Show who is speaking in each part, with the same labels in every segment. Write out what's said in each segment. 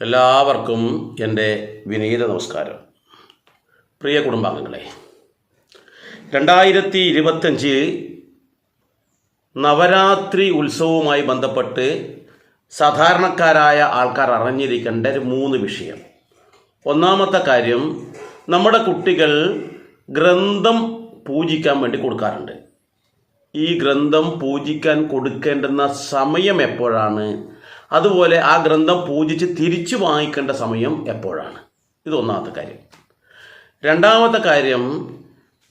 Speaker 1: എല്ലാവർക്കും എന്റെ വിനീത നമസ്കാരം. പ്രിയ കുടുംബാംഗങ്ങളെ രണ്ടായിരത്തി ഇരുപത്തഞ്ച് നവരാത്രി ഉത്സവവുമായി ബന്ധപ്പെട്ട് സാധാരണക്കാരായ ആൾക്കാർ അറിഞ്ഞിരിക്കേണ്ട ഒരു മൂന്ന് വിഷയം. ഒന്നാമത്തെ കാര്യം നമ്മുടെ കുട്ടികൾ ഗ്രന്ഥം പൂജിക്കാൻ വേണ്ടി കൊടുക്കാറുണ്ട്. ഈ ഗ്രന്ഥം പൂജിക്കാൻ കൊടുക്കേണ്ടുന്ന സമയം എപ്പോഴാണ്? അതുപോലെ ആ ഗ്രന്ഥം പൂജിച്ച് തിരിച്ചു വാങ്ങിക്കേണ്ട സമയം എപ്പോഴാണ്? ഇത് ഒന്നാമത്തെ കാര്യം. രണ്ടാമത്തെ കാര്യം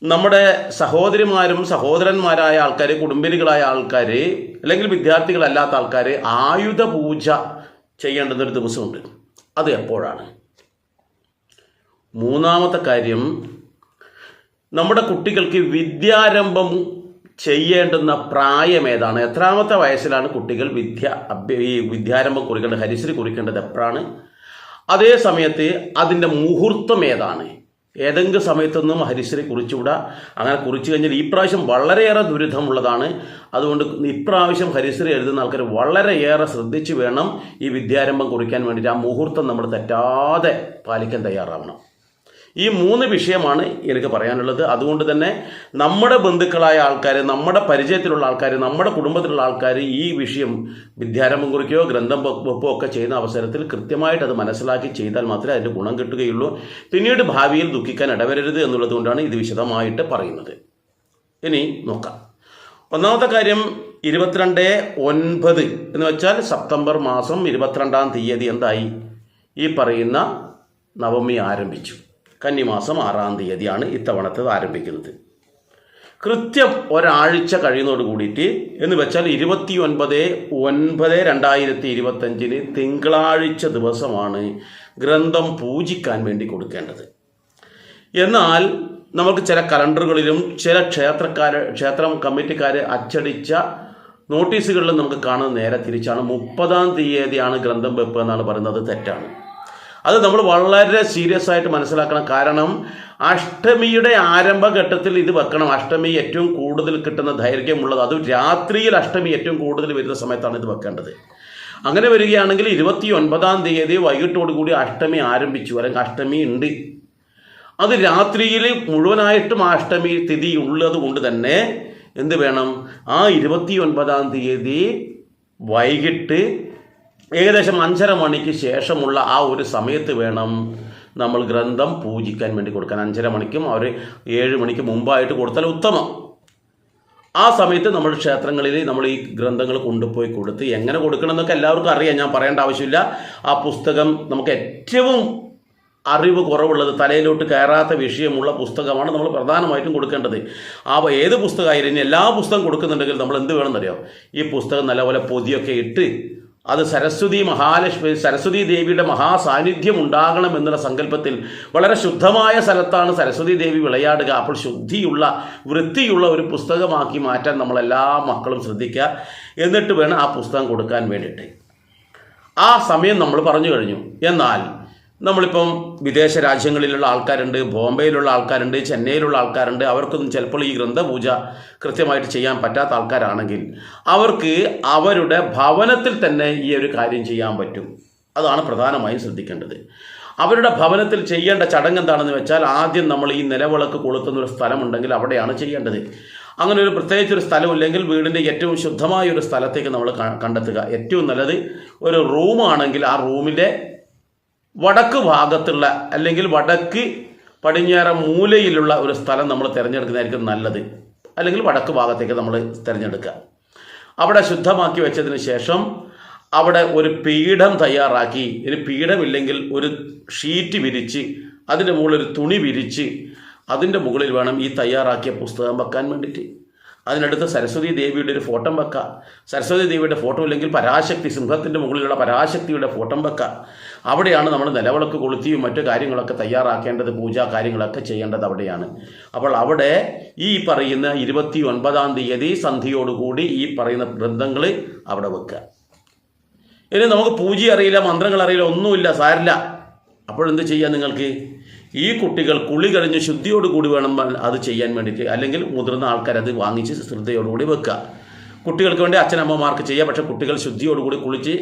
Speaker 1: നമ്മുടെ സഹോദരിമാരും സഹോദരന്മാരായ ആൾക്കാർ കുടുംബിനികളായ ആൾക്കാർ അല്ലെങ്കിൽ വിദ്യാർത്ഥികളല്ലാത്ത ആൾക്കാർ ആയുധ പൂജ ചെയ്യേണ്ടുന്നൊരു ദിവസമുണ്ട്. അത് എപ്പോഴാണ്? മൂന്നാമത്തെ കാര്യം നമ്മുടെ കുട്ടികൾക്ക് വിദ്യാരംഭം ചെയ്യേണ്ടുന്ന പ്രായം ഏതാണ്? എത്രാമത്തെ വയസ്സിലാണ് കുട്ടികൾ വിദ്യ ഈ വിദ്യാരംഭം കുറിക്കേണ്ടത് ഹരിശ്രീ കുറിക്കേണ്ടത് എപ്പോഴാണ്? അതേ സമയത്ത് അതിന്റെ മുഹൂർത്തം ഏതാണ്? ഏതെങ്കിലും സമയത്തൊന്നും ഹരിശ്രീ കുറിച്ചുവിടുക അങ്ങനെ കുറിച്ചു കഴിഞ്ഞാൽ ഈ പ്രാവശ്യം വളരെയേറെ ദുരിതമുള്ളതാണ്. അതുകൊണ്ട് ഇപ്രാവശ്യം ഹരിശ്രീ എഴുതുന്ന ആൾക്കാർ വളരെയേറെ ശ്രദ്ധിച്ചു വേണം ഈ വിദ്യാരംഭം കുറിക്കാൻ വേണ്ടിയിട്ട് ആ മുഹൂർത്തം നമ്മൾ തെറ്റാതെ പാലിക്കാൻ തയ്യാറാവണം. ഈ മൂന്ന് വിഷയമാണ് എനിക്ക് പറയാനുള്ളത്. അതുകൊണ്ട് തന്നെ നമ്മുടെ ബന്ധുക്കളായ ആൾക്കാർ നമ്മുടെ പരിചയത്തിലുള്ള ആൾക്കാർ നമ്മുടെ കുടുംബത്തിലുള്ള ആൾക്കാർ ഈ വിഷയം വിദ്യാരംഭം കുറിക്കുകയോ ഗ്രന്ഥം വെപ്പോ ഒക്കെ ചെയ്യുന്ന അവസരത്തിൽ കൃത്യമായിട്ട് അത് മനസ്സിലാക്കി ചെയ്താൽ മാത്രമേ അതിന്റെ ഗുണം കിട്ടുകയുള്ളൂ. പിന്നീട് ഭാവിയിൽ ദുഃഖിക്കാൻ ഇടവരരുത് എന്നുള്ളത് കൊണ്ടാണ് ഇത് വിശദമായിട്ട് പറയുന്നത്. ഇനി നോക്കാം. ഒന്നാമത്തെ കാര്യം ഇരുപത്തിരണ്ട് ഒൻപത് എന്ന് വെച്ചാൽ സെപ്റ്റംബർ മാസം ഇരുപത്തിരണ്ടാം തീയതി എന്തായി? ഈ പറയുന്ന നവമി ആരംഭിച്ചു. കന്നിമാസം ആറാം തീയതിയാണ് ഇത്തവണത്തത് ആരംഭിക്കുന്നത്. കൃത്യം ഒരാഴ്ച കഴിയുന്നതോട് കൂടിയിട്ട് എന്ന് വെച്ചാൽ ഇരുപത്തി ഒൻപത് ഒൻപത് രണ്ടായിരത്തി ഇരുപത്തഞ്ചിന് തിങ്കളാഴ്ച ദിവസമാണ് ഗ്രന്ഥം പൂജിക്കാൻ വേണ്ടി കൊടുക്കേണ്ടത്. എന്നാൽ നമുക്ക് ചില കലണ്ടറുകളിലും ചില ക്ഷേത്രക്കാർ ക്ഷേത്രം കമ്മിറ്റിക്കാർ അച്ചടിച്ച നോട്ടീസുകളിലും നമുക്ക് കാണുന്ന നേരെ തിരിച്ചാണ് മുപ്പതാം തീയതിയാണ് ഗ്രന്ഥം വെപ്പ് എന്നാണ് പറയുന്നത് തെറ്റാണ്. അത് നമ്മൾ വളരെ സീരിയസ് ആയിട്ട് മനസ്സിലാക്കണം. കാരണം അഷ്ടമിയുടെ ആരംഭഘട്ടത്തിൽ ഇത് വെക്കണം. അഷ്ടമി ഏറ്റവും കൂടുതൽ കിട്ടുന്ന ദൈർഘ്യമുള്ളത്. അത് രാത്രിയിൽ അഷ്ടമി ഏറ്റവും കൂടുതൽ വരുന്ന സമയത്താണ് ഇത് വെക്കേണ്ടത്. അങ്ങനെ വരികയാണെങ്കിൽ ഇരുപത്തി ഒൻപതാം തീയതി വൈകിട്ടോടുകൂടി അഷ്ടമി ആരംഭിച്ചു. അല്ലെങ്കിൽ അഷ്ടമി ഉണ്ട്. അത് രാത്രിയിൽ മുഴുവനായിട്ടും ആ അഷ്ടമി തിഥി ഉള്ളത് കൊണ്ട് തന്നെ എന്ത് വേണം? ആ ഇരുപത്തി ഒൻപതാം തീയതി വൈകിട്ട് ഏകദേശം അഞ്ചര മണിക്ക് ശേഷമുള്ള ആ ഒരു സമയത്ത് വേണം നമ്മൾ ഗ്രന്ഥം പൂജിക്കാൻ വേണ്ടി കൊടുക്കാൻ. അഞ്ചര മണിക്കും അവർ ഏഴ് മണിക്ക് മുമ്പായിട്ട് കൊടുത്താൽ ഉത്തമം. ആ സമയത്ത് നമ്മൾ ക്ഷേത്രങ്ങളിൽ നമ്മൾ ഈ ഗ്രന്ഥങ്ങൾ കൊണ്ടുപോയി കൊടുത്ത് എങ്ങനെ കൊടുക്കണം എന്നൊക്കെ എല്ലാവർക്കും അറിയാം. ഞാൻ പറയേണ്ട ആവശ്യമില്ല. ആ പുസ്തകം നമുക്ക് ഏറ്റവും അറിവ് കുറവുള്ളത് തലയിലോട്ട് കയറാത്ത വിഷയമുള്ള പുസ്തകമാണ് നമ്മൾ പ്രധാനമായിട്ടും കൊടുക്കേണ്ടത്. ആ ഏത് പുസ്തകമായാലും എല്ലാ പുസ്തകം കൊടുക്കുന്നുണ്ടെങ്കിൽ നമ്മൾ എന്ത് വേണമെന്നറിയാം? ഈ പുസ്തകം നല്ലപോലെ പൊതിയൊക്കെ ഇട്ട് അത് സരസ്വതി മഹാലക്ഷ്മി സരസ്വതി ദേവിയുടെ മഹാസാന്നിധ്യം ഉണ്ടാകണം എന്നുള്ള സങ്കല്പത്തിൽ വളരെ ശുദ്ധമായ സ്ഥലത്താണ് സരസ്വതി ദേവി വിളയാടുക. അപ്പോൾ ശുദ്ധിയുള്ള വൃത്തിയുള്ള ഒരു പുസ്തകമാക്കി മാറ്റാൻ നമ്മളെല്ലാ മക്കളും ശ്രദ്ധിക്കുക. എന്നിട്ട് വേണം ആ പുസ്തകം കൊടുക്കാൻ വേണ്ടിയിട്ട്. ആ സമയം നമ്മൾ പറഞ്ഞു കഴിഞ്ഞു. എന്നാൽ നമ്മളിപ്പം വിദേശ രാജ്യങ്ങളിലുള്ള ആൾക്കാരുണ്ട് ബോംബെയിലുള്ള ആൾക്കാരുണ്ട് ചെന്നൈയിലുള്ള ആൾക്കാരുണ്ട്. അവർക്കൊന്നും ചിലപ്പോൾ ഈ ഗ്രന്ഥപൂജ കൃത്യമായിട്ട് ചെയ്യാൻ പറ്റാത്ത ആൾക്കാരാണെങ്കിൽ അവർക്ക് അവരുടെ ഭവനത്തിൽ തന്നെ ഈ ഒരു കാര്യം ചെയ്യാൻ പറ്റും. അതാണ് പ്രധാനമായും ശ്രദ്ധിക്കേണ്ടത്. അവരുടെ ഭവനത്തിൽ ചെയ്യേണ്ട ചടങ്ങ് എന്താണെന്ന് വെച്ചാൽ ആദ്യം നമ്മൾ ഈ നിലവിളക്ക് കൊളുത്തുന്ന ഒരു സ്ഥലമുണ്ടെങ്കിൽ അവിടെയാണ് ചെയ്യേണ്ടത്. അങ്ങനെ ഒരു പ്രത്യേകിച്ച് ഒരു സ്ഥലമില്ലെങ്കിൽ വീടിന്റെ ഏറ്റവും ശുദ്ധമായ ഒരു സ്ഥലത്തേക്ക് നമ്മൾ കണ്ടെത്തുക. ഏറ്റവും നല്ലത് ഒരു റൂമാണെങ്കിൽ ആ റൂമിന്റെ വടക്ക് ഭാഗത്തുള്ള അല്ലെങ്കിൽ വടക്ക് പടിഞ്ഞാറ മൂലയിലുള്ള ഒരു സ്ഥലം നമ്മൾ തിരഞ്ഞെടുക്കുന്നതായിരിക്കും നല്ലത്. അല്ലെങ്കിൽ വടക്ക് ഭാഗത്തേക്ക് നമ്മൾ തിരഞ്ഞെടുക്കുക. അവിടെ ശുദ്ധമാക്കി വെച്ചതിന് ശേഷം അവിടെ ഒരു പീഠം തയ്യാറാക്കി. ഒരു പീഠമില്ലെങ്കിൽ ഒരു ഷീറ്റ് വിരിച്ച് അതിന്റെ മുകളിൽ ഒരു തുണി വിരിച്ച് അതിന്റെ മുകളിൽ വേണം ഈ തയ്യാറാക്കിയ പുസ്തകം വെക്കാൻ വേണ്ടിയിട്ട്. അതിനടുത്ത് സരസ്വതി ദേവിയുടെ ഒരു ഫോട്ടോ വെക്കുക സരസ്വതി ദേവിയുടെ ഫോട്ടോ ഇല്ലെങ്കിൽ പരാശക്തി സിംഹത്തിന്റെ മുകളിലുള്ള പരാശക്തിയുടെ ഫോട്ടോ വെക്കുക അവിടെയാണ് നമ്മൾ നിലവിളക്ക് കൊളുത്തിയും മറ്റു കാര്യങ്ങളൊക്കെ തയ്യാറാക്കേണ്ടത് പൂജാ കാര്യങ്ങളൊക്കെ ചെയ്യേണ്ടത് അവിടെയാണ്. അപ്പോൾ അവിടെ ഈ പറയുന്ന ഇരുപത്തി ഒൻപതാം തീയതി സന്ധ്യയോടുകൂടി ഈ പറയുന്ന ഗ്രന്ഥങ്ങൾ അവിടെ വെക്കുക ഇനി നമുക്ക് പൂജ അറിയില്ല മന്ത്രങ്ങൾ അറിയില്ല ഒന്നുമില്ല സാരില്ല. അപ്പോഴെന്ത് ചെയ്യാം നിങ്ങൾക്ക്? ഈ കുട്ടികൾ കുളി കഴിഞ്ഞ് ശുദ്ധിയോടുകൂടി വേണം അത് ചെയ്യാൻ വേണ്ടിയിട്ട്. അല്ലെങ്കിൽ മുതിർന്ന ആൾക്കാർ അത് വാങ്ങിച്ച് ശ്രദ്ധയോടുകൂടി വെക്കുക. കുട്ടികൾക്ക് വേണ്ടി അച്ഛനമ്മമാർക്ക് ചെയ്യാം. പക്ഷേ കുട്ടികൾ ശുദ്ധിയോടുകൂടി കുളിച്ച്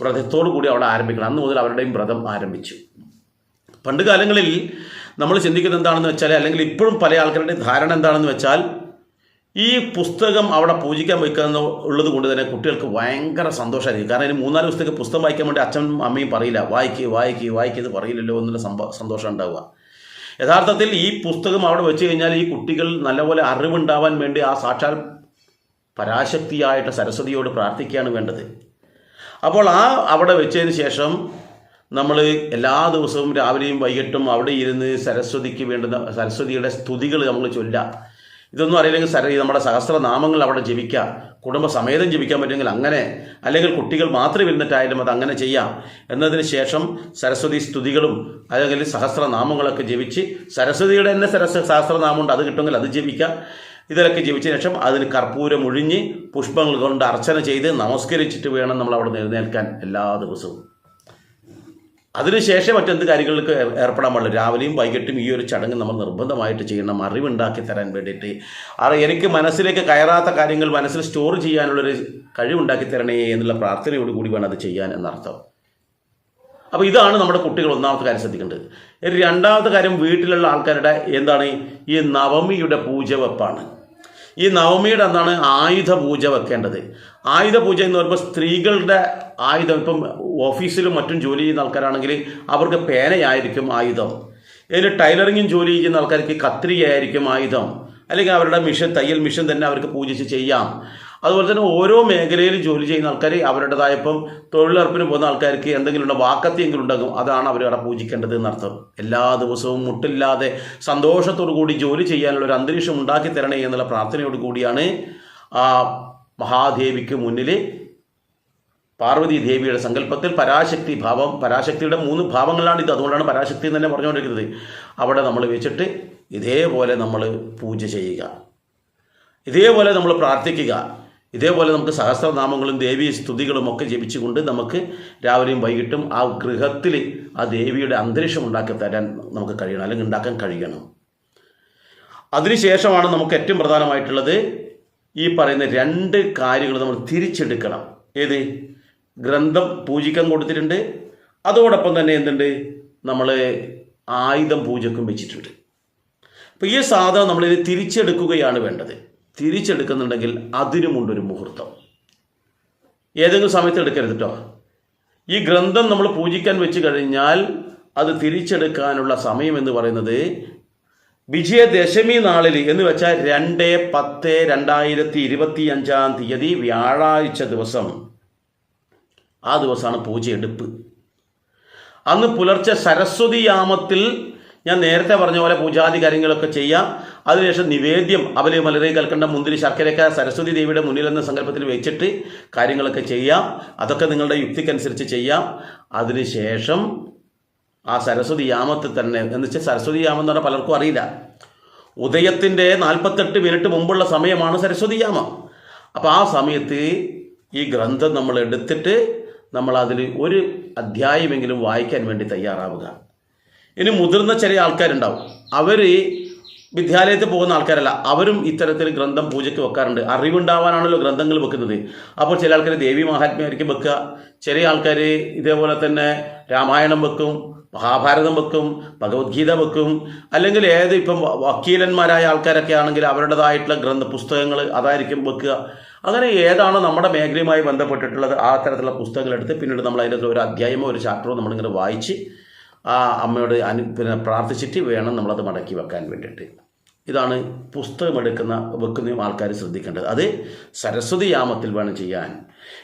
Speaker 1: വ്രതത്തോടു കൂടി അവിടെ ആരംഭിക്കണം. അന്ന് മുതൽ അവരുടെയും വ്രതം ആരംഭിച്ചു. പണ്ട് കാലങ്ങളിൽ നമ്മൾ ചിന്തിക്കുന്നത് എന്താണെന്ന് വെച്ചാൽ അല്ലെങ്കിൽ ഇപ്പോഴും പല ആൾക്കാരുടെയും ധാരണ എന്താണെന്ന് വെച്ചാൽ ഈ പുസ്തകം അവിടെ പൂജിക്കാൻ വയ്ക്കുന്ന ഉള്ളത് കൊണ്ട് തന്നെ കുട്ടികൾക്ക് ഭയങ്കര സന്തോഷമായിരിക്കും. കാരണം ഇനി മൂന്നാൽ ദിവസത്തേക്ക് പുസ്തകം വായിക്കാൻ വേണ്ടി അച്ഛനും അമ്മയും പറയില്ല. വായിക്ക് വായിക്ക് വായിക്കുക എന്ന് പറയില്ലല്ലോ എന്നുള്ള സന്തോഷം ഉണ്ടാവുക. യഥാർത്ഥത്തിൽ ഈ പുസ്തകം അവിടെ വെച്ച് കഴിഞ്ഞാൽ ഈ കുട്ടികൾ നല്ലപോലെ അറിവുണ്ടാവാൻ വേണ്ടി ആ സാക്ഷാൽ പരാശക്തിയായിട്ട് സരസ്വതിയോട് പ്രാർത്ഥിക്കുകയാണ് വേണ്ടത്. അപ്പോൾ ആ അവിടെ വെച്ചതിന് ശേഷം നമ്മൾ എല്ലാ ദിവസവും രാവിലെയും വൈകിട്ടും അവിടെ ഇരുന്ന് സരസ്വതിക്ക് വേണ്ടുന്ന സരസ്വതിയുടെ സ്തുതികൾ നമ്മൾ ചൊല്ലാം ഇതൊന്നും അറിയില്ലെങ്കിൽ സര നമ്മുടെ സഹസ്രനാമങ്ങൾ അവിടെ ജപിക്കാം കുടുംബസമേതം ജപിക്കാൻ പറ്റുമെങ്കിൽ അങ്ങനെ അല്ലെങ്കിൽ കുട്ടികൾ മാത്രം ഇരുന്നിട്ടായാലും അത് അങ്ങനെ ചെയ്യാം. എന്നതിന് ശേഷം സരസ്വതി സ്തുതികളും അല്ലെങ്കിൽ സഹസ്രനാമങ്ങളൊക്കെ ജപിച്ച് സരസ്വതിയുടെ തന്നെ സരസ് സഹസ്രനാമമുണ്ട് അത് കിട്ടുമെങ്കിൽ അത് ജപിക്കാം ഇതിലൊക്കെ ജീവിച്ച ശേഷം അതിന് കർപ്പൂരം ഒഴിഞ്ഞ് പുഷ്പങ്ങൾ കൊണ്ട് അർച്ചന ചെയ്ത് നമസ്കരിച്ചിട്ട് വേണം നമ്മൾ അവിടെ എഴുന്നേൽക്കാൻ എല്ലാ ദിവസവും. അതിനുശേഷം മറ്റെന്ത് കാര്യങ്ങൾക്ക് ഏർ- ഏർപ്പെടാൻ പാടില്ല. രാവിലെയും വൈകിട്ടും ഈ ഒരു ചടങ്ങ് നമ്മൾ നിർബന്ധമായിട്ട് ചെയ്യണം. അറിവുണ്ടാക്കി തരാൻ വേണ്ടിയിട്ട്. അത് എനിക്ക് മനസ്സിലേക്ക് കയറാത്ത കാര്യങ്ങൾ മനസ്സിൽ സ്റ്റോർ ചെയ്യാനുള്ളൊരു കഴിവുണ്ടാക്കി തരണേ എന്നുള്ള പ്രാർത്ഥനയോട് കൂടി വേണം അത് ചെയ്യാൻ എന്നർത്ഥം. അപ്പോൾ ഇതാണ് നമ്മുടെ കുട്ടികൾ ഒന്നാമത്തെ കാര്യം ശ്രദ്ധിക്കേണ്ടത്. രണ്ടാമത്തെ കാര്യം വീട്ടിലുള്ള ആൾക്കാരുടെ എന്താണ്? ഈ നവമിയുടെ പൂജ വെപ്പാണ് ഈ നവമിയുടെ അന്നാണ് ആയുധ പൂജ വെക്കേണ്ടത്. ആയുധ പൂജ എന്ന് പറയുമ്പോൾ സ്ത്രീകളുടെ ആയുധം. ഇപ്പം ഓഫീസിലും മറ്റും ജോലി ചെയ്യുന്ന ആൾക്കാരാണെങ്കിൽ അവർക്ക് പേനയായിരിക്കും ആയുധം. ഇതിൽ ടൈലറിങ്ങും ജോലി ചെയ്യുന്ന ആൾക്കാർക്ക് കത്രികയായിരിക്കും ആയുധം. അല്ലെങ്കിൽ അവരുടെ മിഷൻ തയ്യൽ മിഷൻ തന്നെ അവർക്ക് പൂജിച്ച് ചെയ്യാം. അതുപോലെ തന്നെ ഓരോ മേഖലയിൽ ജോലി ചെയ്യുന്ന ആൾക്കാർ അവരുടേതായ ഇപ്പം തൊഴിലുറപ്പിന് പോകുന്ന ആൾക്കാർക്ക് എന്തെങ്കിലും ഉണ്ടോ വാക്കത്തിയെങ്കിലും ഉണ്ടാകും അതാണ് അവർ അവിടെ പൂജിക്കേണ്ടത് എന്നർത്ഥം. എല്ലാ ദിവസവും മുട്ടില്ലാതെ സന്തോഷത്തോടു കൂടി ജോലി ചെയ്യാനുള്ള ഒരു അന്തരീക്ഷം ഉണ്ടാക്കി തരണേ എന്നുള്ള പ്രാർത്ഥനയോട് കൂടിയാണ് ആ മഹാദേവിക്ക് മുന്നിൽ പാർവതി ദേവിയുടെ സങ്കല്പത്തിൽ പരാശക്തി ഭാവം പരാശക്തിയുടെ മൂന്ന് ഭാവങ്ങളാണ് ഇത്. അതുകൊണ്ടാണ് പരാശക്തി എന്ന് തന്നെ പറഞ്ഞുകൊണ്ടിരിക്കുന്നത്. അവിടെ നമ്മൾ വെച്ചിട്ട് ഇതേപോലെ നമ്മൾ പൂജ ചെയ്യുക. ഇതേപോലെ നമ്മൾ പ്രാർത്ഥിക്കുക. ഇതേപോലെ നമുക്ക് സഹസ്രനാമങ്ങളും ദേവീ സ്തുതികളും ഒക്കെ ജപിച്ചുകൊണ്ട് നമുക്ക് രാവിലെയും വൈകിട്ടും ആ ഗൃഹത്തിൽ ആ ദേവിയുടെ അന്തരീക്ഷം ഉണ്ടാക്കി തരാൻ നമുക്ക് കഴിയണം അല്ലെങ്കിൽ ഉണ്ടാക്കാൻ കഴിയണം. അതിനുശേഷമാണ് നമുക്ക് ഏറ്റവും പ്രധാനമായിട്ടുള്ളത് ഈ പറയുന്ന രണ്ട് കാര്യങ്ങൾ നമ്മൾ തിരിച്ചെടുക്കണം. ഏത്? ഗ്രന്ഥം പൂജിക്കാൻ കൊടുത്തിട്ടുണ്ട്. അതോടൊപ്പം തന്നെ എന്തുണ്ട്? നമ്മൾ ആയുധം പൂജക്കും വെച്ചിട്ടുണ്ട്. അപ്പോൾ ഈ സാധനം നമ്മളിത് തിരിച്ചെടുക്കുകയാണ് വേണ്ടത്. തിരിച്ചെടുക്കുന്നുണ്ടെങ്കിൽ അതിനുമുണ്ടൊരു മുഹൂർത്തം. ഏതെങ്കിലും സമയത്ത് എടുക്കരുത് കേട്ടോ ഈ ഗ്രന്ഥം നമ്മൾ പൂജിക്കാൻ വെച്ച് കഴിഞ്ഞാൽ അത് തിരിച്ചെടുക്കാനുള്ള സമയം എന്ന് പറയുന്നത് വിജയദശമി നാളിൽ എന്ന് വെച്ചാൽ രണ്ട് പത്ത് രണ്ടായിരത്തി ഇരുപത്തി അഞ്ചാം തീയതി വ്യാഴാഴ്ച ദിവസം. ആ ദിവസമാണ് പൂജയെടുപ്പ്. അന്ന് പുലർച്ചെ സരസ്വതി യാമത്തിൽ ഞാൻ നേരത്തെ പറഞ്ഞ പോലെ പൂജാതി കാര്യങ്ങളൊക്കെ ചെയ്യാം. അതിനുശേഷം നിവേദ്യം അവൽ മലരെ കൽക്കണ്ട മുന്തിരി ശർക്കരക്ക സരസ്വതി ദേവിയുടെ മുന്നിൽ എന്ന സങ്കല്പത്തിൽ വെച്ചിട്ട് കാര്യങ്ങളൊക്കെ ചെയ്യാം. അതൊക്കെ നിങ്ങളുടെ യുക്തിക്കനുസരിച്ച് ചെയ്യാം. അതിനുശേഷം ആ സരസ്വതി യാമത്തിൽ തന്നെ എന്ന് വെച്ചാൽ സരസ്വതി യാമം എന്ന് പറഞ്ഞാൽ പലർക്കും അറിയില്ല. ഉദയത്തിന്റെ നാൽപ്പത്തെട്ട് മിനിറ്റ് മുമ്പുള്ള സമയമാണ് സരസ്വതി യാമം. അപ്പോൾ ആ സമയത്ത് ഈ ഗ്രന്ഥം നമ്മൾ എടുത്തിട്ട് നമ്മൾ അതിൽ ഒരു അധ്യായമെങ്കിലും വായിക്കാൻ വേണ്ടി തയ്യാറാവുക. ഇനി മുതിർന്ന ചില ആൾക്കാരുണ്ടാവും. അവർ വിദ്യാലയത്തിൽ പോകുന്ന ആൾക്കാരല്ല അവരും ഇത്തരത്തിൽ ഗ്രന്ഥം പൂജയ്ക്ക് വെക്കാറുണ്ട്. അറിവുണ്ടാവാനാണല്ലോ ഗ്രന്ഥങ്ങൾ വെക്കുന്നത്. അപ്പോൾ ചില ആൾക്കാർ ദേവി മഹാത്മ്യമായിരിക്കും വെക്കുക. ചില ആൾക്കാർ ഇതേപോലെ തന്നെ രാമായണം വെക്കും മഹാഭാരതം വെക്കും ഭഗവത്ഗീത വെക്കും. അല്ലെങ്കിൽ ഏത് ഇപ്പം വക്കീലന്മാരായ ആൾക്കാരൊക്കെ ആണെങ്കിൽ അവരുടേതായിട്ടുള്ള ഗ്രന്ഥ പുസ്തകങ്ങൾ അതായിരിക്കും വെക്കുക. അങ്ങനെ ഏതാണ് നമ്മുടെ മേഖലയുമായി ബന്ധപ്പെട്ടിട്ടുള്ളത്? ആ തരത്തിലുള്ള പുസ്തകങ്ങൾ എടുത്ത് പിന്നീട് നമ്മൾ അതിന്റെ ഒരു അധ്യായമോ ഒരു ചാപ്റ്ററോ നമ്മളിങ്ങനെ വായിച്ച് ആ അമ്മയോട് അനു പിന്നെ പ്രാർത്ഥിച്ചിട്ട് വേണം നമ്മളത് മടക്കി വെക്കാൻ വേണ്ടിയിട്ട്. ഇതാണ് പുസ്തകമെടുക്കുന്ന വെക്കുന്ന ആൾക്കാർ ശ്രദ്ധിക്കേണ്ടത്. അത് സരസ്വതി യാമത്തിൽ വേണം ചെയ്യാൻ.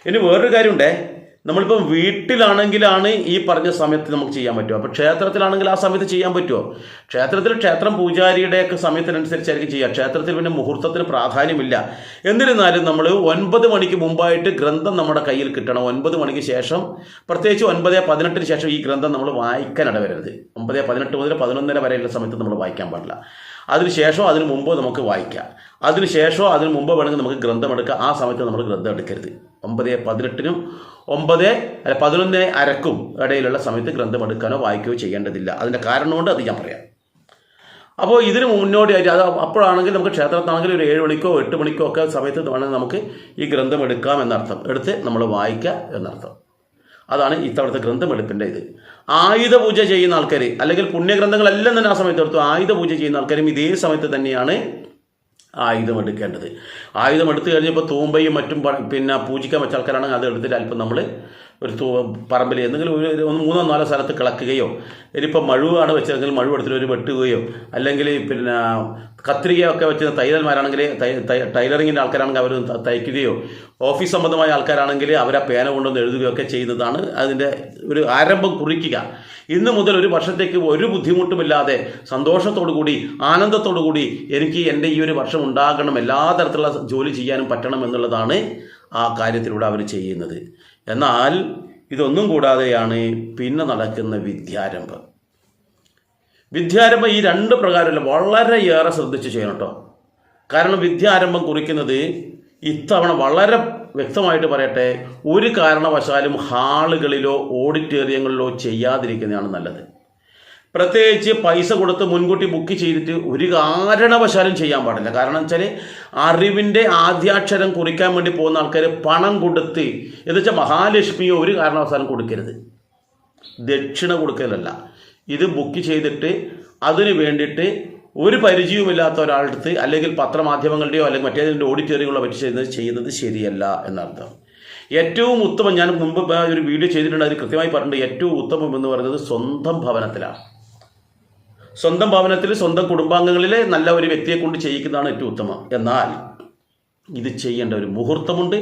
Speaker 1: ഇനി വേറൊരു കാര്യമുണ്ടേ. നമ്മളിപ്പം വീട്ടിലാണെങ്കിലാണ് ഈ പറഞ്ഞ സമയത്ത് നമുക്ക് ചെയ്യാൻ പറ്റുമോ അപ്പോൾ ക്ഷേത്രത്തിലാണെങ്കിൽ ആ സമയത്ത് ചെയ്യാൻ പറ്റുമോ? ക്ഷേത്രത്തിൽ ക്ഷേത്രം പൂജാരിയുടെയൊക്കെ സമയത്തിനനുസരിച്ചായിരിക്കും ചെയ്യുക. ക്ഷേത്രത്തിൽ പിന്നെ മുഹൂർത്തത്തിന് പ്രാധാന്യമില്ല. എന്നിരുന്നാലും നമ്മൾ ഒൻപത് മണിക്ക് മുമ്പായിട്ട് ഗ്രന്ഥം നമ്മുടെ കയ്യിൽ കിട്ടണം. ഒൻപത് മണിക്ക് ശേഷം പ്രത്യേകിച്ച് ഒൻപത് പതിനെട്ടിന് ശേഷം ഈ ഗ്രന്ഥം നമ്മൾ വായിക്കാൻ ഇടവരരുത്. ഒമ്പത് പതിനെട്ട് മുതൽ പതിനൊന്നര വരെയുള്ള സമയത്ത് നമ്മൾ വായിക്കാൻ പാടില്ല. അതിനുശേഷം അതിന് മുമ്പ് നമുക്ക് വായിക്കാം. അതിനുശേഷമോ അതിന് മുമ്പ് വേണമെങ്കിൽ നമുക്ക് ഗ്രന്ഥം എടുക്കാം. ആ സമയത്ത് നമ്മൾ ഗ്രന്ഥം എടുക്കരുത്. ഒമ്പത് പതിനെട്ടിനും ഒമ്പത് അല്ല പതിനൊന്ന് അരക്കും ഇടയിലുള്ള സമയത്ത് ഗ്രന്ഥം എടുക്കാനോ വായിക്കുകയോ ചെയ്യേണ്ടതില്ല. അതിന്റെ കാരണം കൊണ്ട് അത് ഞാൻ പറയാം. അപ്പോൾ ഇതിന് മുന്നോടിയായിട്ട് അത് അപ്പോഴാണെങ്കിൽ നമുക്ക് ക്ഷേത്രത്താണെങ്കിൽ ഒരു ഏഴ് മണിക്കോ എട്ട് മണിക്കോ ഒക്കെ സമയത്ത് വേണമെങ്കിൽ നമുക്ക് ഈ ഗ്രന്ഥം എടുക്കാം എന്നർത്ഥം. എടുത്ത് നമ്മൾ വായിക്കുക എന്നർത്ഥം. അതാണ് ഇത്തവണത്തെ ഗ്രന്ഥമെടുപ്പിന്റെ ഇത് ആയുധ പൂജ ചെയ്യുന്ന ആൾക്കാർ അല്ലെങ്കിൽ പുണ്യഗ്രന്ഥങ്ങളെല്ലാം തന്നെ ആ സമയത്ത് എടുത്തു. ആയുധ പൂജ ചെയ്യുന്ന ആൾക്കാരും ഇതേ സമയത്ത് തന്നെയാണ് ആയുധം എടുക്കേണ്ടത്. ആയുധം എടുത്തു കഴിഞ്ഞപ്പോൾ തൂമ്പയും മറ്റും പിന്നെ പൂജിക്കാൻ വെച്ച ആൾക്കാരാണെങ്കിൽ അത് എടുത്തിട്ട് അല്പം നമ്മൾ ഒരു തൂ പറമ്പിൽ എന്തെങ്കിലും ഒരു ഒന്ന് മൂന്നോ നാലോ സ്ഥലത്ത് കിളക്കുകയോ ഇനിയിപ്പോൾ മഴുവാണ് വെച്ചതെങ്കിൽ മഴുവ് എടുത്തിട്ട് ഒരു വെട്ടുകയോ അല്ലെങ്കിൽ പിന്നെ കത്രികയൊക്കെ വെച്ച് തൈലന്മാരാണെങ്കിൽ ടൈലറിങ്ങിന്റെ ആൾക്കാരാണെങ്കിൽ അവർ തയ്ക്കുകയോ ഓഫീസ് സംബന്ധമായ ആൾക്കാരാണെങ്കിൽ അവർ ആ പേന കൊണ്ടുവന്ന് എഴുതുകയൊക്കെ ചെയ്യുന്നതാണ് അതിന്റെ ഒരു ആരംഭം കുറിക്കുക. ഇന്ന് മുതൽ ഒരു വർഷത്തേക്ക് ഒരു ബുദ്ധിമുട്ടുമില്ലാതെ സന്തോഷത്തോടു കൂടി ആനന്ദത്തോടു കൂടി എനിക്ക് എന്റെ ഈ ഒരു വർഷം ഉണ്ടാകണം എല്ലാ തരത്തിലുള്ള ജോലി ചെയ്യാനും പറ്റണം എന്നുള്ളതാണ് ആ കാര്യത്തിലൂടെ അവർ ചെയ്യുന്നത്. എന്നാൽ ഇതൊന്നും കൂടാതെയാണ് പിന്നെ നടക്കുന്ന വിദ്യാരംഭം. വിദ്യാരംഭം ഈ രണ്ട് പ്രകാരമല്ല വളരെയേറെ ശ്രദ്ധിച്ച് ചെയ്യണം കേട്ടോ കാരണം വിദ്യാരംഭം കുറിക്കുന്നത് ഇത്തവണ വളരെ വ്യക്തമായിട്ട് പറയട്ടെ ഒരു കാരണവശാലും ഹാളുകളിലോ ഓഡിറ്റോറിയങ്ങളിലോ ചെയ്യാതിരിക്കുന്നതാണ് നല്ലത്. പ്രത്യേകിച്ച് പൈസ കൊടുത്ത് മുൻകൂട്ടി ബുക്ക് ചെയ്തിട്ട് ഒരു കാരണവശാലും ചെയ്യാൻ പാടില്ല. കാരണം വെച്ചാൽ അറിവിന്റെ ആദ്യാക്ഷരം കുറിക്കാൻ വേണ്ടി പോകുന്ന ആൾക്കാർ പണം കൊടുത്ത് എന്ന് വെച്ചാൽ മഹാലക്ഷ്മിയോ ഒരു കാരണവശാലും കൊടുക്കരുത്. ദക്ഷിണ കൊടുക്കലല്ല. ഇത് ബുക്ക് ചെയ്തിട്ട് അതിന് വേണ്ടിയിട്ട് ഒരു പരിചയവുമില്ലാത്ത ഒരാളടുത്ത് അല്ലെങ്കിൽ പത്രമാധ്യമങ്ങളുടെയോ അല്ലെങ്കിൽ മറ്റേതിന്റെ ഓഡിറ്റോറിയങ്ങളോ പറ്റി ചെയ്യുന്നത് ചെയ്യുന്നത് ശരിയല്ല എന്നർത്ഥം. ഏറ്റവും ഉത്തമം ഞാൻ മുമ്പ് ഒരു വീഡിയോ ചെയ്തിട്ടുണ്ട്. അതിൽ കൃത്യമായി പറഞ്ഞിട്ടുണ്ട്. ഏറ്റവും ഉത്തമം എന്ന് പറയുന്നത് സ്വന്തം ഭവനത്തിലാണ്. സ്വന്തം ഭവനത്തിൽ സ്വന്തം കുടുംബാംഗങ്ങളിലെ നല്ല ഒരു വ്യക്തിയെ കൊണ്ട് ചെയ്യിക്കുന്നതാണ് ഏറ്റവും ഉത്തമം. എന്നാൽ ഇത് ചെയ്യേണ്ട ഒരു മുഹൂർത്തമുണ്ട്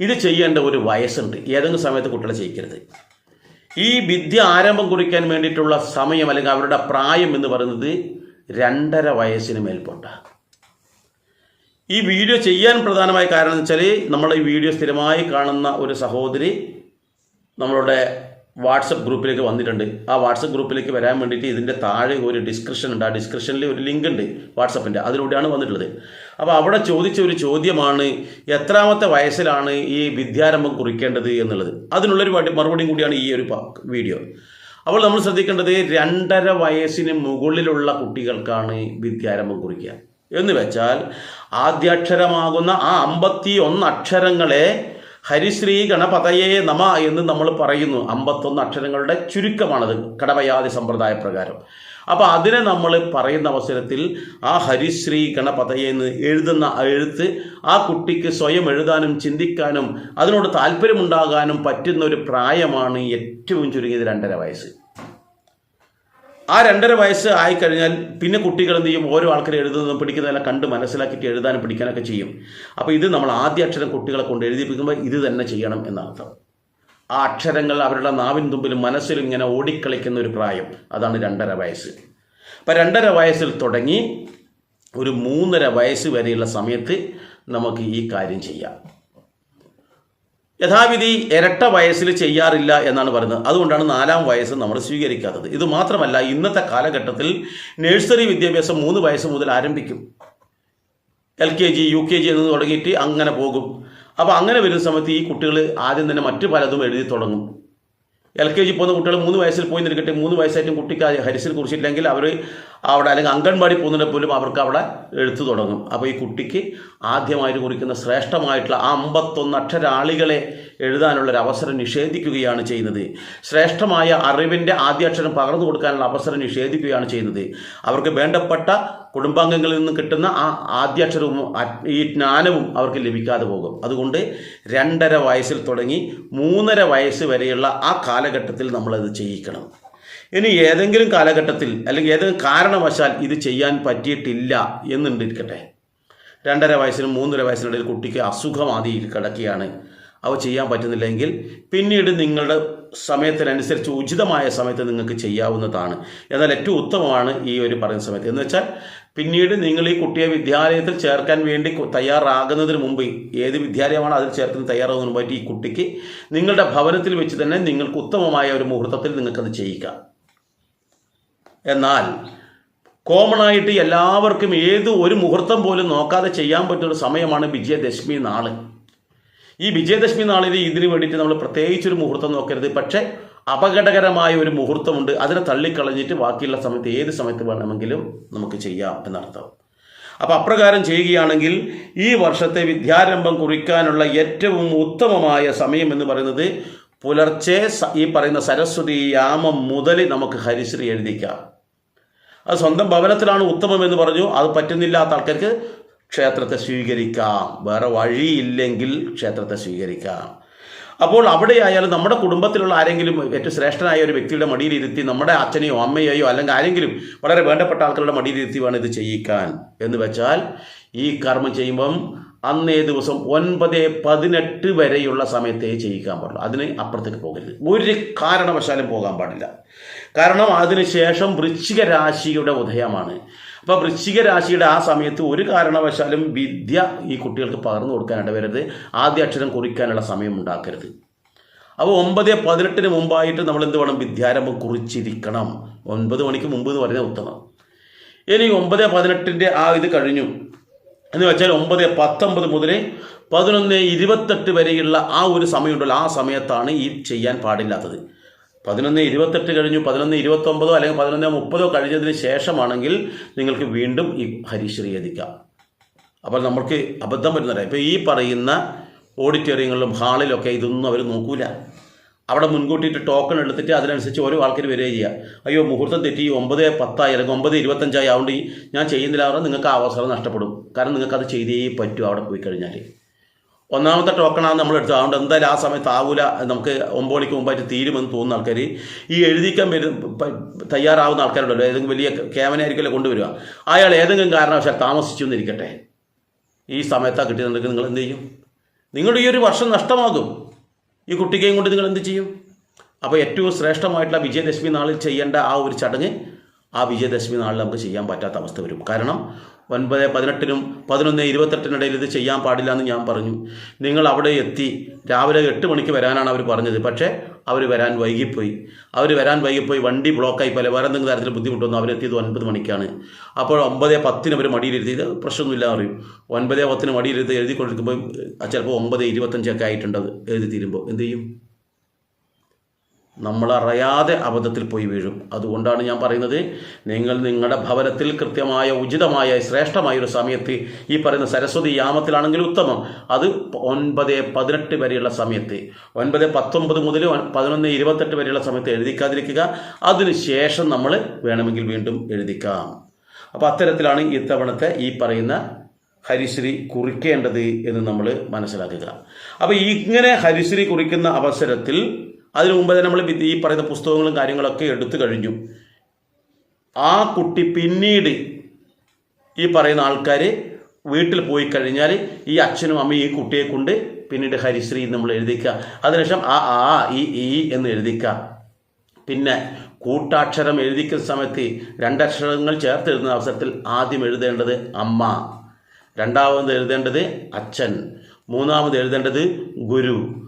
Speaker 1: ഇത് ചെയ്യേണ്ട ഒരു വയസ്സുണ്ട്. ഏതെങ്കിലും സമയത്ത് കുട്ടികളെ ചെയ്യിക്കരുത്. ഈ വിദ്യ ആരംഭം കുറിക്കാൻ വേണ്ടിയിട്ടുള്ള സമയം അല്ലെങ്കിൽ അവരുടെ പ്രായം എന്ന് പറയുന്നത് രണ്ടര വയസ്സിന് മേൽപോട്ട ഈ വീഡിയോ ചെയ്യാൻ പ്രധാനമായ കാരണം എന്ന് വെച്ചാൽ നമ്മൾ ഈ വീഡിയോ സ്ഥിരമായി കാണുന്ന ഒരു സഹോദരി നമ്മളുടെ വാട്സപ്പ് ഗ്രൂപ്പിലേക്ക് വന്നിട്ടുണ്ട്. ആ വാട്സപ്പ് ഗ്രൂപ്പിലേക്ക് വരാൻ വേണ്ടിയിട്ട് ഇതിന്റെ താഴെ ഒരു ഡിസ്ക്രിപ്ഷൻ ഉണ്ട്. ആ ഡിസ്ക്രിപ്ഷനിൽ ഒരു ലിങ്ക് ഉണ്ട് വാട്സപ്പിന്റെ അതിലൂടെയാണ് വന്നിട്ടുള്ളത്. അപ്പോൾ അവിടെ ചോദിച്ച ഒരു ചോദ്യമാണ് എത്രാമത്തെ വയസ്സിലാണ് ഈ വിദ്യാരംഭം കുറിക്കേണ്ടത് എന്നുള്ളത്. അതിനുള്ളൊരു മറുപടിയും കൂടിയാണ് ഈ ഒരു വീഡിയോ അപ്പോൾ നമ്മൾ ശ്രദ്ധിക്കേണ്ടത് രണ്ടര വയസ്സിന് മുകളിലുള്ള കുട്ടികൾക്കാണ് വിദ്യാരംഭം കുറിക്കുക. എന്ന് വെച്ചാൽ ആദ്യാക്ഷരമാകുന്ന ആ അമ്പത്തി ഒന്ന് അക്ഷരങ്ങളെ ഹരിശ്രീ ഗണപതയെ നമ എന്ന് നമ്മൾ പറയുന്നു. അമ്പത്തൊന്ന് അക്ഷരങ്ങളുടെ ചുരുക്കമാണത് കടവയാതി സമ്പ്രദായ പ്രകാരം അപ്പോൾ അതിനെ നമ്മൾ പറയുന്ന അവസരത്തിൽ ആ ഹരിശ്രീ ഗണപതയെ എന്ന് എഴുതുന്ന എഴുത്ത് ആ കുട്ടിക്ക് സ്വയം എഴുതാനും ചിന്തിക്കാനും അതിനോട് താല്പര്യമുണ്ടാകാനും പറ്റുന്ന ഒരു പ്രായമാണ് ഏറ്റവും ചുരുങ്ങിയത് രണ്ടര വയസ്സ്. ആ രണ്ടര വയസ്സ് ആയിക്കഴിഞ്ഞാൽ പിന്നെ കുട്ടികൾ എന്ത് ചെയ്യും? ഓരോ ആൾക്കാർ എഴുതുന്നതും പിടിക്കുന്നതെല്ലാം കണ്ട് മനസ്സിലാക്കിയിട്ട് എഴുതാനും പിടിക്കാനൊക്കെ ചെയ്യും. അപ്പോൾ ഇത് നമ്മൾ ആദ്യ അക്ഷരം കുട്ടികളെ കൊണ്ട് എഴുതിപ്പിക്കുമ്പോൾ ഇത് തന്നെ ചെയ്യണം എന്നർത്ഥം. ആ അക്ഷരങ്ങൾ അവരുടെ നാവിൻ തുമ്പിലും മനസ്സിലും ഇങ്ങനെ ഓടിക്കളിക്കുന്ന ഒരു പ്രായം. അതാണ് രണ്ടര വയസ്സ്. അപ്പം രണ്ടര വയസ്സിൽ തുടങ്ങി ഒരു മൂന്നര വയസ്സ് വരെയുള്ള സമയത്ത് നമുക്ക് ഈ കാര്യം ചെയ്യാം. യഥാവിധി ഇരട്ട വയസ്സിൽ ചെയ്യാറില്ല എന്നാണ് പറയുന്നത്. അതുകൊണ്ടാണ് നാലാം വയസ്സ് നമ്മൾ സ്വീകരിക്കാത്തത്. ഇത് മാത്രമല്ല ഇന്നത്തെ കാലഘട്ടത്തിൽ നഴ്സറി വിദ്യാഭ്യാസം മൂന്ന് വയസ്സ് മുതൽ ആരംഭിക്കും. L K G U K G എന്ന് തുടങ്ങിയിട്ട് അങ്ങനെ പോകും. അപ്പോൾ അങ്ങനെ വരുന്ന സമയത്ത് ഈ കുട്ടികൾ ആദ്യം തന്നെ മറ്റു പലതും എഴുതി തുടങ്ങും. എൽ കെ ജി പോകുന്ന കുട്ടികൾ മൂന്ന് വയസ്സിൽ പോയി നിൽക്കട്ടെ മൂന്ന് വയസ്സായിട്ടും കുട്ടിക്ക് ഹരിസിൽ കുറിച്ചിട്ടില്ലെങ്കിൽ അവർ അവിടെ അല്ലെങ്കിൽ അംഗൻവാടി പോകുന്നതിന് പോലും അവർക്ക് അവിടെ എഴുത്തു തുടങ്ങും. അപ്പോൾ ഈ കുട്ടിക്ക് ആദ്യമായിട്ട് കുറിക്കുന്ന ശ്രേഷ്ഠമായിട്ടുള്ള ആ അമ്പത്തൊന്ന് അക്ഷരാളികളെ എഴുതാനുള്ള ഒരു അവസരം നിഷേധിക്കുകയാണ് ചെയ്യുന്നത്. ശ്രേഷ്ഠമായ അറിവിന്റെ ആദ്യ അക്ഷരം പകർന്നു കൊടുക്കാനുള്ള അവസരം നിഷേധിക്കുകയാണ് ചെയ്യുന്നത്. അവർക്ക് വേണ്ടപ്പെട്ട കുടുംബാംഗങ്ങളിൽ നിന്ന് കിട്ടുന്ന ആ ആദ്യാക്ഷരവും ഈ ജ്ഞാനവും അവർക്ക് ലഭിക്കാതെ പോകും. അതുകൊണ്ട് രണ്ടര വയസ്സിൽ തുടങ്ങി മൂന്നര വയസ്സ് വരെയുള്ള ആ കാലഘട്ടത്തിൽ നമ്മളത് ചെയ്യിക്കണം. ഇനി ഏതെങ്കിലും കാലഘട്ടത്തിൽ അല്ലെങ്കിൽ ഏതെങ്കിലും കാരണവശാൽ ഇത് ചെയ്യാൻ പറ്റിയിട്ടില്ല എന്നുണ്ടിരിക്കട്ടെ. രണ്ടര വയസ്സിനും മൂന്നര വയസ്സിനിടയിൽ കുട്ടിക്ക് അസുഖം ആദ്യം കിടക്കുകയാണ്. അവ ചെയ്യാൻ പറ്റുന്നില്ലെങ്കിൽ പിന്നീട് നിങ്ങളുടെ സമയത്തിനനുസരിച്ച് ഉചിതമായ സമയത്ത് നിങ്ങൾക്ക് ചെയ്യാവുന്നതാണ്. എന്നാൽ ഏറ്റവും ഉത്തമമാണ് ഈ ഒരു പറയുന്ന സമയത്ത്. എന്ന് വെച്ചാൽ പിന്നീട് നിങ്ങൾ ഈ കുട്ടിയെ വിദ്യാലയത്തിൽ ചേർക്കാൻ വേണ്ടി തയ്യാറാകുന്നതിന് മുമ്പ് ഏത് വിദ്യാലയമാണ് അതിൽ ചേർക്കുന്നത് തയ്യാറാകുന്നതിന് മുമ്പായിട്ട് ഈ കുട്ടിക്ക് നിങ്ങളുടെ ഭവനത്തിൽ വെച്ച് തന്നെ നിങ്ങൾക്ക് ഉത്തമമായ ഒരു മുഹൂർത്തത്തിൽ നിങ്ങൾക്കത് ചെയ്യിക്കാം. എന്നാൽ കോമൺ ആയിട്ട് എല്ലാവർക്കും ഏത് ഒരു മുഹൂർത്തം പോലും നോക്കാതെ ചെയ്യാൻ പറ്റുന്ന ഒരു സമയമാണ് വിജയദശമി നാൾ. ഈ വിജയദശമി നാളിൽ ഇതിനു വേണ്ടിയിട്ട് നമ്മൾ പ്രത്യേകിച്ചൊരു മുഹൂർത്തം നോക്കരുത്. പക്ഷേ അപകടകരമായ ഒരു മുഹൂർത്തമുണ്ട്. അതിനെ തള്ളിക്കളഞ്ഞിട്ട് ബാക്കിയുള്ള സമയത്ത് ഏത് സമയത്ത് വേണമെങ്കിലും നമുക്ക് ചെയ്യാം എന്നർത്ഥം. അപ്പോൾ അപ്രകാരം ചെയ്യുകയാണെങ്കിൽ ഈ വർഷത്തെ വിദ്യാരംഭം കുറിക്കാനുള്ള ഏറ്റവും ഉത്തമമായ സമയം എന്ന് പറയുന്നത് പുലർച്ചെ ഈ പറയുന്ന സരസ്വതി യാമം മുതൽ നമുക്ക് ഹരിശ്രീ എഴുതിക്കാം. അത് സ്വന്തം ഭവനത്തിലാണ് ഉത്തമം എന്ന് പറഞ്ഞു. അത് പറ്റുന്നില്ലാത്ത ആൾക്കാർക്ക് ക്ഷേത്രത്തെ സ്വീകരിക്കാം. വേറെ വഴിയില്ലെങ്കിൽ ക്ഷേത്രത്തെ സ്വീകരിക്കാം. അപ്പോൾ അവിടെ ആയാലും നമ്മുടെ കുടുംബത്തിലുള്ള ആരെങ്കിലും ഏറ്റവും ശ്രേഷ്ഠനായ ഒരു വ്യക്തിയുടെ മടിയിലിരുത്തി നമ്മുടെ അച്ഛനെയോ അമ്മയെയോ അല്ലെങ്കിൽ ആരെങ്കിലും വളരെ വേണ്ടപ്പെട്ട ആൾക്കാരുടെ മടിയിലിരുത്തി വേണം ഇത് ചെയ്യിക്കാൻ. എന്ന് വെച്ചാൽ ഈ കർമ്മം ചെയ്യുമ്പം അന്നേ ദിവസം ഒൻപത് പതിനെട്ട് വരെയുള്ള സമയത്തേ ചെയ്യിക്കാൻ പാടുള്ളൂ. അതിന് അപ്പുറത്തേക്ക് പോകരുത്. ഒരു കാരണവശാലും പോകാൻ പാടില്ല. കാരണം അതിനുശേഷം വൃശ്ചിക രാശിയുടെ ഉദയമാണ്. അപ്പോൾ വൃശ്ചിക രാശിയുടെ ആ സമയത്ത് ഒരു കാരണവശാലും വിദ്യ ഈ കുട്ടികൾക്ക് പകർന്നു കൊടുക്കാനിട വരരുത് ആദ്യ അക്ഷരം കുറിക്കാനുള്ള സമയം ഉണ്ടാക്കരുത്. അപ്പോൾ ഒമ്പത് പതിനെട്ടിന് മുമ്പായിട്ട് നമ്മൾ എന്ത് വേണം? വിദ്യാരംഭം കുറിച്ചിരിക്കണം. ഒൻപത് മണിക്ക് മുമ്പ് എന്ന് പറയുന്നത് ഉത്തമം. ഇനി ഒമ്പത് പതിനെട്ടിന്റെ ആ ഇത് കഴിഞ്ഞു. എന്ന് വെച്ചാൽ ഒമ്പത് പത്തൊമ്പത് മുതൽ പതിനൊന്ന് ഇരുപത്തെട്ട് വരെയുള്ള ആ ഒരു സമയമുണ്ടല്ലോ. ആ സമയത്താണ് ഈ ചെയ്യാൻ പാടില്ലാത്തത്. പതിനൊന്ന് ഇരുപത്തെട്ട് കഴിഞ്ഞു പതിനൊന്ന് ഇരുപത്തൊമ്പതോ അല്ലെങ്കിൽ പതിനൊന്ന് മുപ്പതോ കഴിഞ്ഞതിന് ശേഷമാണെങ്കിൽ നിങ്ങൾക്ക് വീണ്ടും ഈ ഹരിശ്രീ എതിക്കാം അപ്പോൾ നമ്മൾക്ക് അബദ്ധം വരുന്നില്ല ഇപ്പോൾ ഈ പറയുന്ന ഓഡിറ്റോറിയങ്ങളിലും ഹാളിലൊക്കെ ഇതൊന്നും അവർ നോക്കൂല. അവിടെ മുൻകൂട്ടിയിട്ട് ടോക്കൺ എടുത്തിട്ട് അതിനനുസരിച്ച് ഓരോ ആൾക്കാർ വരികയും ചെയ്യുക അയ്യോ മുഹൂർത്തം തെറ്റി ഒമ്പത് പത്തായി അല്ലെങ്കിൽ ഒമ്പത് ഇരുപത്തഞ്ചായി അതുകൊണ്ട് ഞാൻ ചെയ്യുന്നില്ല പറഞ്ഞാൽ നിങ്ങൾക്ക് ആ അവസരം നഷ്ടപ്പെടും. കാരണം നിങ്ങൾക്കത് ചെയ്തേ പറ്റൂ അവിടെ പോയി കഴിഞ്ഞാൽ ഒന്നാമത്തെ ടോക്കണാണ് നമ്മൾ എടുത്തത്. അതുകൊണ്ട് എന്തായാലും ആ സമയത്ത് ആവൂല. നമുക്ക് ഒമ്പത് മുമ്പായിട്ട് തീരുമെന്ന് തോന്നുന്ന ആൾക്കാർ ഈ എഴുതിക്കാൻ വരും തയ്യാറാവുന്ന ആൾക്കാരുണ്ടല്ലോ. ഏതെങ്കിലും വലിയ ക്യാമനായിരിക്കല്ലോ കൊണ്ടുവരിക. അയാൾ ഏതെങ്കിലും കാരണവശാൽ താമസിച്ചു എന്നിരിക്കട്ടെ ഈ സമയത്താണ് കിട്ടിയിട്ടുണ്ടെങ്കിൽ നിങ്ങൾ എന്ത് ചെയ്യും? നിങ്ങളുടെ ഈ ഒരു വർഷം നഷ്ടമാകും. ഈ കുട്ടിക്കെയും കൊണ്ട് നിങ്ങൾ എന്ത് ചെയ്യും? അപ്പോൾ ഏറ്റവും ശ്രേഷ്ഠമായിട്ടുള്ള വിജയദശമി നാളിൽ ചെയ്യേണ്ട ആ ഒരു ചടങ്ങ് ആ വിജയദശമി നാളിൽ നമുക്ക് ചെയ്യാൻ പറ്റാത്ത അവസ്ഥ വരും. കാരണം ഒൻപത് പതിനെട്ടിനും പതിനൊന്ന് ഇരുപത്തെട്ടിനിടയിൽ ഇത് ചെയ്യാൻ പാടില്ല എന്ന് ഞാൻ പറഞ്ഞു. നിങ്ങൾ അവിടെ എത്തി രാവിലെ എട്ട് മണിക്ക് വരാനാണ് അവർ പറഞ്ഞത്. പക്ഷേ അവർ വരാൻ വൈകിപ്പോയി. അവർ വരാൻ വൈകിപ്പോയി വണ്ടി ബ്ലോക്കായി പോലെ വേറെ എന്തെങ്കിലും തരത്തിൽ ബുദ്ധിമുട്ടൊന്നും അവരെത്തിയത് ഒൻപത് മണിക്കാണ്. അപ്പോൾ ഒമ്പത് പത്തിന് അവർ മടിയിലിരുത്തി ഇത് പ്രശ്നമൊന്നുമില്ല പറയും. ഒൻപത് പത്തിന് മടിയിലിരുത്തി എഴുതി കൊണ്ടിരിക്കുമ്പോൾ ചിലപ്പോൾ ഒമ്പത് ഇരുപത്തഞ്ചൊക്കെ ആയിട്ടുണ്ടത് എഴുതി തീരുമ്പോൾ. എന്ത് ചെയ്യും? നമ്മളറിയാതെ അബദ്ധത്തിൽ പോയി വീഴും. അതുകൊണ്ടാണ് ഞാൻ പറയുന്നത് നിങ്ങൾ നിങ്ങളുടെ ഭവനത്തിൽ കൃത്യമായ ഉചിതമായ ശ്രേഷ്ഠമായ ഒരു സമയത്ത് ഈ പറയുന്ന സരസ്വതി യാമത്തിലാണെങ്കിൽ ഉത്തമം. അത് ഒൻപത് പതിനെട്ട് വരെയുള്ള സമയത്ത്. ഒൻപത് പത്തൊമ്പത് മുതൽ പതിനൊന്ന് ഇരുപത്തെട്ട് വരെയുള്ള സമയത്ത് എഴുതിക്കാതിരിക്കുക. അതിനുശേഷം നമ്മൾ വേണമെങ്കിൽ വീണ്ടും എഴുതിക്കാം. അപ്പോൾ അത്തരത്തിലാണ് ഇത്തവണത്തെ ഈ പറയുന്ന ഹരിശ്രീ കുറിക്കേണ്ടത് എന്ന് നമ്മൾ മനസ്സിലാക്കുക. അപ്പോൾ ഇങ്ങനെ ഹരിശ്രീ കുറിക്കുന്ന അവസരത്തിൽ അതിനു മുമ്പ് തന്നെ നമ്മൾ ഈ പറയുന്ന പുസ്തകങ്ങളും കാര്യങ്ങളൊക്കെ എടുത്തു കഴിഞ്ഞു. ആ കുട്ടി പിന്നീട് ഈ പറയുന്ന ആൾക്കാർ വീട്ടിൽ പോയി കഴിഞ്ഞാൽ ഈ അച്ഛനും അമ്മയും ഈ കുട്ടിയെ കൊണ്ട് പിന്നീട് ഹരിശ്രീ നമ്മൾ എഴുതിക്കുക. അതിനുശേഷം ആ ആ ഈ ഈ എന്ന് എഴുതിക്കുക. പിന്നെ കൂട്ടാക്ഷരം എഴുതിക്കുന്ന സമയത്ത് രണ്ടക്ഷരങ്ങൾ ചേർത്ത് എഴുതുന്ന അവസരത്തിൽ ആദ്യം എഴുതേണ്ടത് അമ്മ. രണ്ടാമത് എഴുതേണ്ടത് അച്ഛൻ. മൂന്നാമത് എഴുതേണ്ടത് ഗുരു.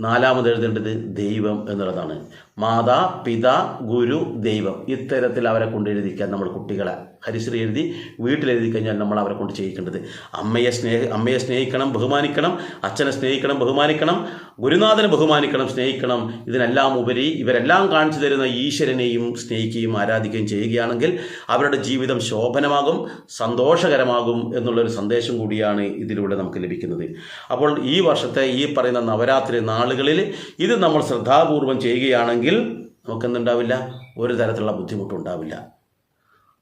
Speaker 1: നാലാമത് എഴുതേണ്ടത് ദൈവം എന്നുള്ളതാണ്. മാതാ പിത ഗുരു ദൈവം. ഇത്തരത്തിൽ അവരെ കൊണ്ട് എഴുതിക്കാൻ നമ്മൾ കുട്ടികളെ ഹരിശ്രീ എഴുതി വീട്ടിൽ എഴുതി കഴിഞ്ഞാൽ നമ്മൾ അവരെ കൊണ്ട് ചെയ്യിക്കേണ്ടത്. അമ്മയെ സ്നേഹ അമ്മയെ സ്നേഹിക്കണം ബഹുമാനിക്കണം അച്ഛനെ സ്നേഹിക്കണം ബഹുമാനിക്കണം ഗുരുനാഥനെ ബഹുമാനിക്കണം സ്നേഹിക്കണം. ഇതിനെല്ലാം ഉപരി ഇവരെല്ലാം കാണിച്ചു തരുന്ന ഈശ്വരനെയും സ്നേഹിക്കുകയും ആരാധിക്കുകയും ചെയ്യുകയാണെങ്കിൽ അവരുടെ ജീവിതം ശോഭനമാകും സന്തോഷകരമാകും എന്നുള്ളൊരു സന്ദേശം കൂടിയാണ് ഇതിലൂടെ നമുക്ക് ലഭിക്കുന്നത്. അപ്പോൾ ഈ വർഷത്തെ ഈ പറയുന്ന നവരാത്രി നാളുകളിൽ ഇത് നമ്മൾ ശ്രദ്ധാപൂർവം ചെയ്യുകയാണെങ്കിൽ നമുക്കെന്തുണ്ടാവില്ല ഒരു തരത്തിലുള്ള ബുദ്ധിമുട്ടുണ്ടാവില്ല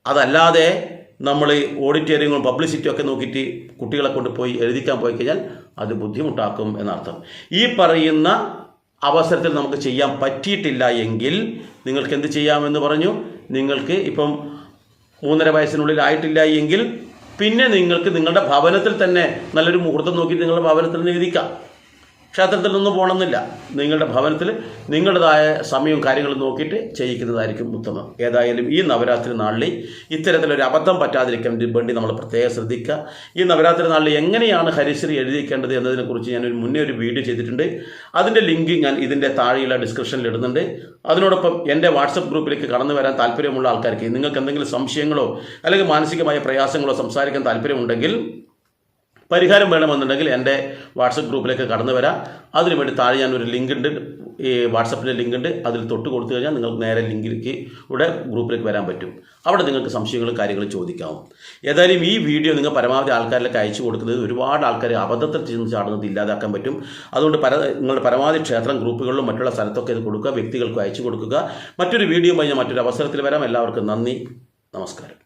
Speaker 1: അതല്ലാതെ നമ്മൾ ഓഡിറ്റോറിയങ്ങളും പബ്ലിസിറ്റിയും ഒക്കെ നോക്കിയിട്ട് കുട്ടികളെ കൊണ്ട് പോയി എഴുതിക്കാൻ പോയി കഴിഞ്ഞാൽ അത് ബുദ്ധിമുട്ടാക്കും എന്നർത്ഥം. ഈ പറയുന്ന അവസരത്തിൽ നമുക്ക് ചെയ്യാൻ പറ്റിയിട്ടില്ല എങ്കിൽ നിങ്ങൾക്ക് എന്ത് ചെയ്യാമെന്ന് പറഞ്ഞു. നിങ്ങൾക്ക് ഇപ്പം മൂന്നര വയസ്സിനുള്ളിൽ ആയിട്ടില്ല എങ്കിൽ പിന്നെ നിങ്ങൾക്ക് നിങ്ങളുടെ ഭവനത്തിൽ തന്നെ നല്ലൊരു മുഹൂർത്തം നോക്കി നിങ്ങളുടെ ഭവനത്തിൽ നിന്ന് എഴുതിക്കാം. ക്ഷേത്രത്തിൽ നിന്ന് പോകണമെന്നില്ല. നിങ്ങളുടെ ഭവനത്തിൽ നിങ്ങളുടേതായ സമയവും കാര്യങ്ങളും നോക്കിയിട്ട് ചെയ്യിക്കുന്നതായിരിക്കും ഉത്തമം. ഏതായാലും ഈ നവരാത്രി നാളിൽ ഇത്തരത്തിലൊരു അബദ്ധം പറ്റാതിരിക്കാൻ വേണ്ടി നമ്മൾ പ്രത്യേകം ശ്രദ്ധിക്കുക. ഈ നവരാത്രി നാളിൽ എങ്ങനെയാണ് ഹരിശ്രീ എഴുതിക്കേണ്ടത് എന്നതിനെക്കുറിച്ച് ഞാനൊരു മുന്നേ ഒരു വീഡിയോ ചെയ്തിട്ടുണ്ട്. അതിന്റെ ലിങ്ക് ഞാൻ ഇതിന്റെ താഴെയുള്ള ഡിസ്ക്രിപ്ഷനിൽ ഇടുന്നുണ്ട്. അതിനോടൊപ്പം എന്റെ വാട്സപ്പ് ഗ്രൂപ്പിലേക്ക് കടന്നു വരാൻ താല്പര്യമുള്ള ആൾക്കാർക്ക് നിങ്ങൾക്ക് എന്തെങ്കിലും സംശയങ്ങളോ അല്ലെങ്കിൽ മാനസികമായ പ്രയാസങ്ങളോ സംസാരിക്കാൻ താല്പര്യമുണ്ടെങ്കിൽ പരിഹാരം വേണമെന്നുണ്ടെങ്കിൽ എന്റെ വാട്സപ്പ് ഗ്രൂപ്പിലേക്ക് കടന്നു വരാം. അതിനുവേണ്ടി താഴെ ഞാൻ ഒരു ലിങ്ക് ഉണ്ട്. ഈ വാട്സപ്പിന്റെ ലിങ്ക് ഉണ്ട്. അതിൽ തൊട്ട് കൊടുത്തു കഴിഞ്ഞാൽ നിങ്ങൾക്ക് നേരെ ലിങ്കിലേക്ക് ഇവിടെ ഗ്രൂപ്പിലേക്ക് വരാൻ പറ്റും. അവിടെ നിങ്ങൾക്ക് സംശയങ്ങളും കാര്യങ്ങളും ചോദിക്കാവും ഏതായാലും ഈ വീഡിയോ നിങ്ങൾ പരമാവധി ആൾക്കാരിലേക്ക് അയച്ചു കൊടുക്കുന്നത് ഒരുപാട് ആൾക്കാർ അബദ്ധത്തിൽ ചെന്ന് ചാടുന്നത് ഇല്ലാതാക്കാൻ പറ്റും. അതുകൊണ്ട് പര നിങ്ങളുടെ പരമാവധി ക്ഷേത്രം ഗ്രൂപ്പുകളിലും മറ്റുള്ള സ്ഥലത്തൊക്കെ ഇത് കൊടുക്കുക വ്യക്തികൾക്ക് അയച്ചു കൊടുക്കുക. മറ്റൊരു വീഡിയോ കഴിഞ്ഞാൽ മറ്റൊരു അവസരത്തിൽ വരാം. എല്ലാവർക്കും നന്ദി. നമസ്കാരം.